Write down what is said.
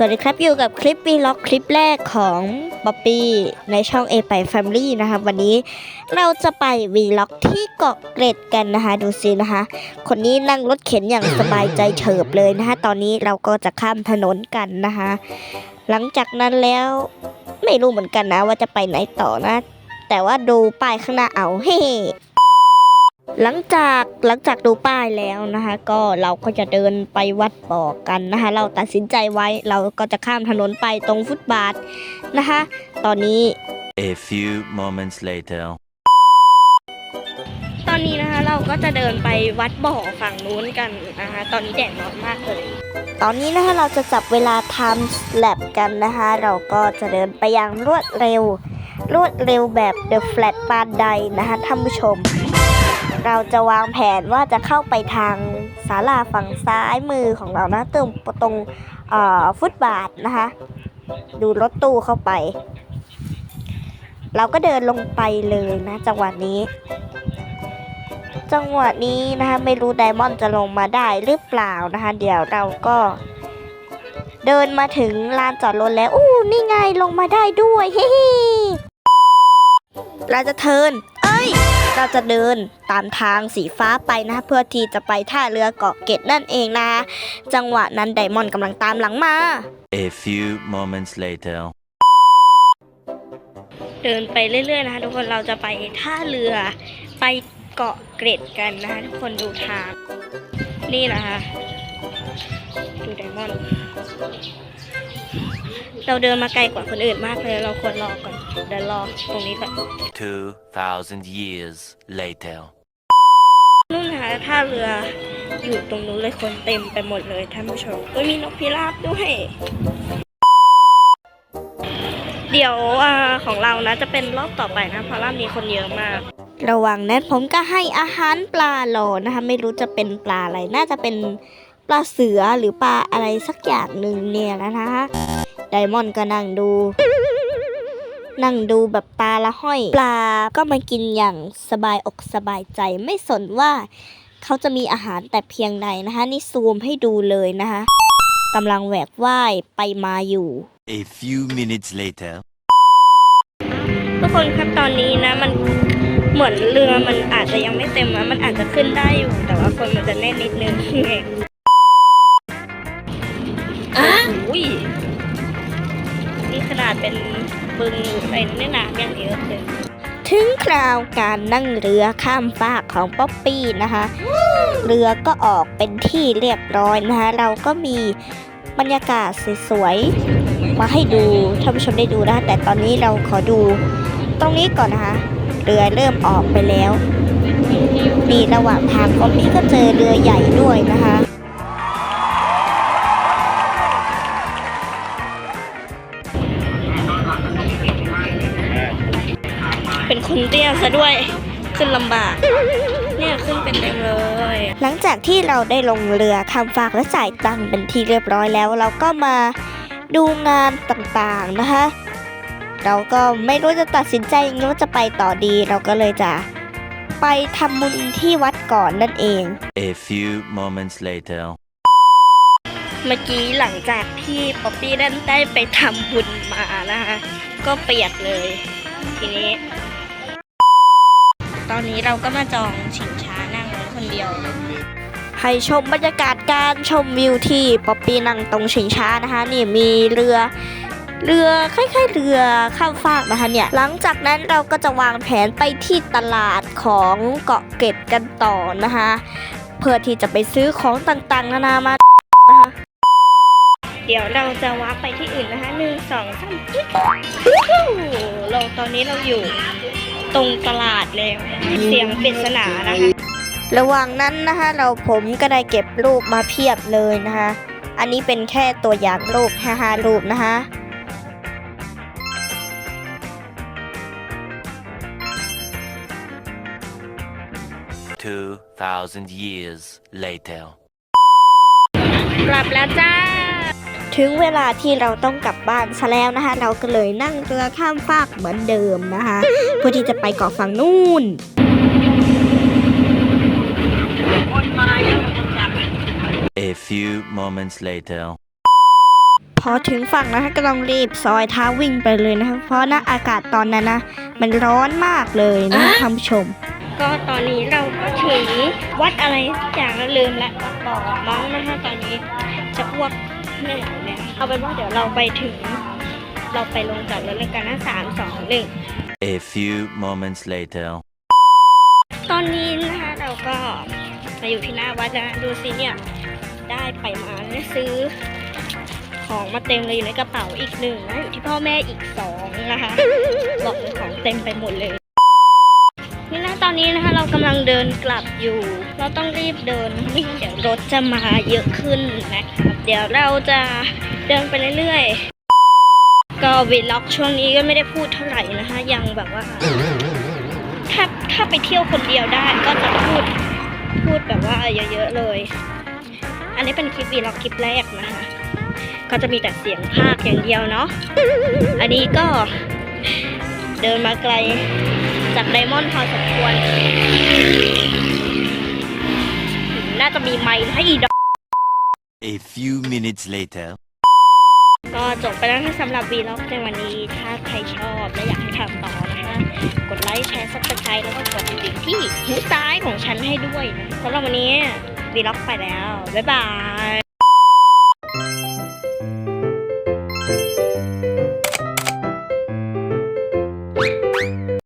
สวัสดีครับอยู่กับคลิปวีล็อกคลิปแรกของบ๊อบบี้ในช่อง A ไป Family นะคะวันนี้เราจะไปวีล็อกที่เกาะเกร็ดกันนะคะดูสินะคะ คนนี้นั่งรถเข็นอย่างสบายใจเฉิบเลยนะคะตอนนี้เราก็จะข้ามถนนกันนะคะหลังจากนั้นแล้วไม่รู้เหมือนกันนะว่าจะไปไหนต่อนะ แต่ว่าดูป้ายข้างหน้าเอาเฮ้ หลังจากหลังจากดูป้ายแล้วนะคะก็เราก็จะเดินไปวัดบ่อกันนะคะเราตัดสินใจไว้เราก็จะข้ามถนนไปตรงฟุตบาทนะคะตอนนี้ A few moments later. ตอนนี้นะคะเราก็จะเดินไปวัดบ่อฝั่งนู้นกันนะคะตอนนี้แดดร้อนมากเลย ตอนนี้นะคะเราจะจับเวลา time lap กันนะคะเราก็จะเดินไปอย่างรวดเร็ว รวดเร็วแบบ the flat ปานใดนะคะท่านผู้ชม เราจะวางแผนว่าจะเข้าไปทางศาลาฝั่งซ้ายมือของเรานะตรงตรงฟุตบาทนะคะ ดูรถตู้เข้าไป เราก็เดินลงไปเลยนะ จังหวะนี้ จังหวะนี้นะคะ ไม่รู้ไดมอนด์จะลงมาได้หรือเปล่านะคะ เดี๋ยวเราก็เดินมาถึงลานจอดรถแล้วอู้นี่ไงลงมาได้ด้วยเฮ้เราจะเทิน เอ้ยเราจะเดินตามทางสีฟ้าไปนะคะเพื่อที่จะไปท่าเรือเกาะเกร็ดนั่นเองนะคะจังหวะนั้นไดมอนด์กำลังตามหลังมา A few moments later. เดินไปเรื่อยๆนะคะทุกคนเราจะไปท่าเรือไปเกาะเกร็ดกันนะคะทุกคนดูทาง นี่นะคะ ดูไดมอนด์ เราเดินมาไกลกว่าคนอื่นมากเลย เราควรรอก่อน เดี๋ยวรอตรงนี้ก่อน 2,000 years later. นู่นนะคะท่าเรืออยู่ตรงนู้นเลยคนเต็มไปหมดเลยท่านผู้ชมก็มีนกพิราบด้วย เดี๋ยวอาของเรานะจะเป็นรอบต่อไปนะเพราะรอบนี้คนเยอะมาก ระหว่างนั้นผมก็ให้อาหารปลาโหลนะคะ ไม่รู้จะเป็นปลาอะไร น่าจะเป็น ปลาเสือหรือปลาอะไรสักอย่างหนึ่งเนี่ยนะคะไดมอนด์ก็นั่งดู นั่งดูแบบตาละห้อย ปลาก็มากินอย่างสบายอกสบายใจไม่สนว่าเขาจะมีอาหารแต่เพียงใดนะคะ นี่ซูมให้ดูเลยนะคะกำลังแหวกว่ายไปมาอยู่ A few minutes later. ทุกคนครับตอนนี้นะ มันเหมือนเรือมันอาจจะยังไม่เต็มนะมันอาจจะขึ้นได้อยู่ แต่ว่าคนมันจะแน่นนิดนึงไงอะ อุ้ยนี่ขนาดเป็นบึงในนี่น้ำยังเยอะเลยถึงคราวการนั่งเรือข้ามฟากของป๊อปปี้นะคะ เรือก็ออกเป็นที่เรียบร้อยนะคะ เราก็มีบรรยากาศสวยๆมาให้ดูท่านผู้ชมได้ดูนะคะแต่ตอนนี้เราขอดู ตรงนี้ก่อนนะคะ เรือเริ่มออกไปแล้วนี่ระหว่างทางก็มีก็เจอเรือใหญ่ด้วยนะคะ คนเตี้ยซะด้วยขึ้นลำบาก เนี่ยขึ้นเป็นเต็มเลย หลังจากที่เราได้ลงเรือข้ามฟากและจ่ายตังค์เป็นที่เรียบร้อยแล้ว เราก็มาดูงานต่างๆนะคะ เราก็ไม่รู้จะตัดสินใจยังไงว่าจะไปต่อดีเราก็เลยจะไปทำบุญที่วัดก่อนนั่นเอง A few moments later. เมื่อกี้หลังจากที่ป๊อปปี้ได้ได้ไปทำบุญมานะคะ ก็เปียกเลย ทีนี้ ตอนนี้เราก็มาจองชิงช้านั่งคนเดียวให้ชมบรรยากาศการชมวิวที่ป๊อปปี้นั่งตรงชิงช้านะคะนี่มีเรือเรือคล้ายๆเรือข้ามฟากนะคะเนี่ย หลังจากนั้นเราก็จะวางแผนไปที่ตลาดของเกาะเกร็ดกันต่อนะคะ เพื่อที่จะไปซื้อของต่างๆ นานามานะคะ เดี๋ยวเราจะวาร์ปไปที่อื่นนะคะหนึ่งสองสามจิ๊กเราตอนนี้เราอยู่ ตรงตลาดแล้วเสียงปริศนานะคะ ระหว่างนั้นนะคะเราผมก็ได้เก็บรูปมาเพียบเลยนะคะ อันนี้เป็นแค่ตัวอย่างรูปห้าห้ารูปนะคะ2,000 years later. กลับแล้วจ้า ถึงเวลาที่เราต้องกลับบ้านซะแล้วนะคะ เราก็เลยนั่งเรือข้ามฟากเหมือนเดิมนะคะเพื่อที่จะไปเกาะฝั่งนู่น A few moments later. พอถึงฝั่งนะคะก็ต้องรีบซอยเท้าวิ่งไปเลยนะคะ เพราะหน้าอากาศตอนนั้นนะมันร้อนมากเลยนะท่านผู้ชม ก็ตอนนี้เราก็ถึงวัดอะไรสักอย่างแล้วลืมแล้วบอกมั้งนะคะตอนนี้จะอ้วก ไม่ไหวแล้วเอาเป็นว่าเดี๋ยวเราไปถึง เราไปลงจอดรถเลยกันนะสามสองหนึ่ง A few moments later. ตอนนี้นะคะเราก็มาอยู่ที่หน้าวัดนะดูสิเนี่ย ได้ไปมาได้ซื้อ ของมาเต็มเลยอยู่ในกระเป๋าอีกหนึ่งนะอยู่ที่พ่อแม่อีกสองนะคะบอกเลยของเต็มไปหมดเลยนี่นะตอนนี้นะคะเรากำลังเดินกลับอยู่ เราต้องรีบเดินไม่งั้นเดี๋ยวรถจะมาเยอะขึ้นนะครับ เดี๋ยวเราจะเดินไปเรื่อยๆ ก็วีล็อกช่วงนี้ก็ไม่ได้พูดเท่าไหร่นะคะยังแบบว่า ถ้าถ้าไปเที่ยวคนเดียวได้ก็จะพูดพูดแบบว่าเยอะๆเลย อันนี้เป็นคลิปวีล็อกคลิปแรกนะคะก็จะมีแต่เสียงภาคอย่างเดียวเนาะ อันนี้ก็เดินมาไกลจากไดมอนด์พอสมควร น่าจะมีไมค์ให้อีดอ A few minutes later. ก็จบไปแล้วนะสำหรับวีล็อกในวันนี้ ถ้าใครชอบและอยากให้ทำต่อนะคะ กดไลค์แชร์ซับสไครต์แล้วก็กดดิ่งที่หูซ้ายของฉันให้ด้วยนะสำหรับวันนี้วีล็อกไปแล้ว บ๊ายบาย